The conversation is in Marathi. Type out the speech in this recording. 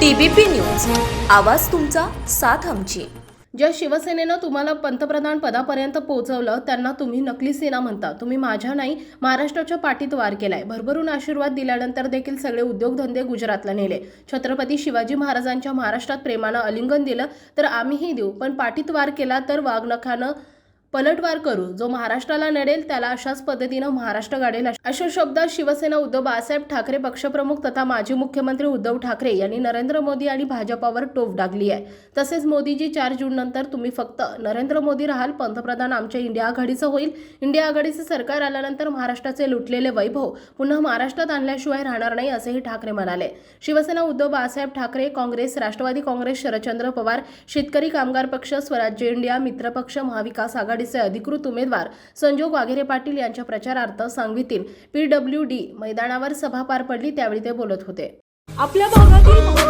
TBP news. आवाज तुमचा साथ आमची. ज्या शिवसेनेनं तुम्हाला पंतप्रधान पदापर्यंत पोहोचवलं त्यांना तुम्ही नकली सेना म्हणता. तुम्ही माझ्या नाही महाराष्ट्राच्या पाठीत वार केलाय. भरभरून आशीर्वाद दिल्यानंतर देखील सगळे उद्योगधंदे गुजरातला नेले. छत्रपती शिवाजी महाराजांच्या महाराष्ट्रात प्रेमानं अलिंगन दिलं तर आम्हीही देऊ. पण पाठीत वार केला तर वाघनखानं पलटवार करू. जो महाराष्ट्राला नडेल त्याला अशाच पद्धतीनं महाराष्ट्र गाडेल अशा शब्दात शिवसेना उद्धव बाळासाहेब ठाकरे पक्षप्रमुख तथा माजी मुख्यमंत्री उद्धव ठाकरे यांनी नरेंद्र मोदी आणि भाजपावर टोप डागली आहे. तसेच मोदीजी चार जून नंतर तुम्ही फक्त नरेंद्र मोदी राहाल पंतप्रधान आमच्या इंडिया आघाडीचं होईल. इंडिया आघाडीचं सरकार आल्यानंतर महाराष्ट्राचे लुटलेले वैभव पुन्हा महाराष्ट्रात आणल्याशिवाय राहणार नाही असेही ठाकरे म्हणाले. शिवसेना उद्धव बाळासाहेब ठाकरे काँग्रेस राष्ट्रवादी काँग्रेस शरदचंद्र पवार शेतकरी कामगार पक्ष स्वराज्य इंडिया मित्रपक्ष महाविकास आघाडीचे अधिकृत उमेदवार संजोग वाघेरे पाटील यांच्या प्रचारार्थ सांगवीतील पीडब्ल्यू डी मैदानावर सभा पार पडली त्यावेळी ते बोलत होते. आपल्या भागातील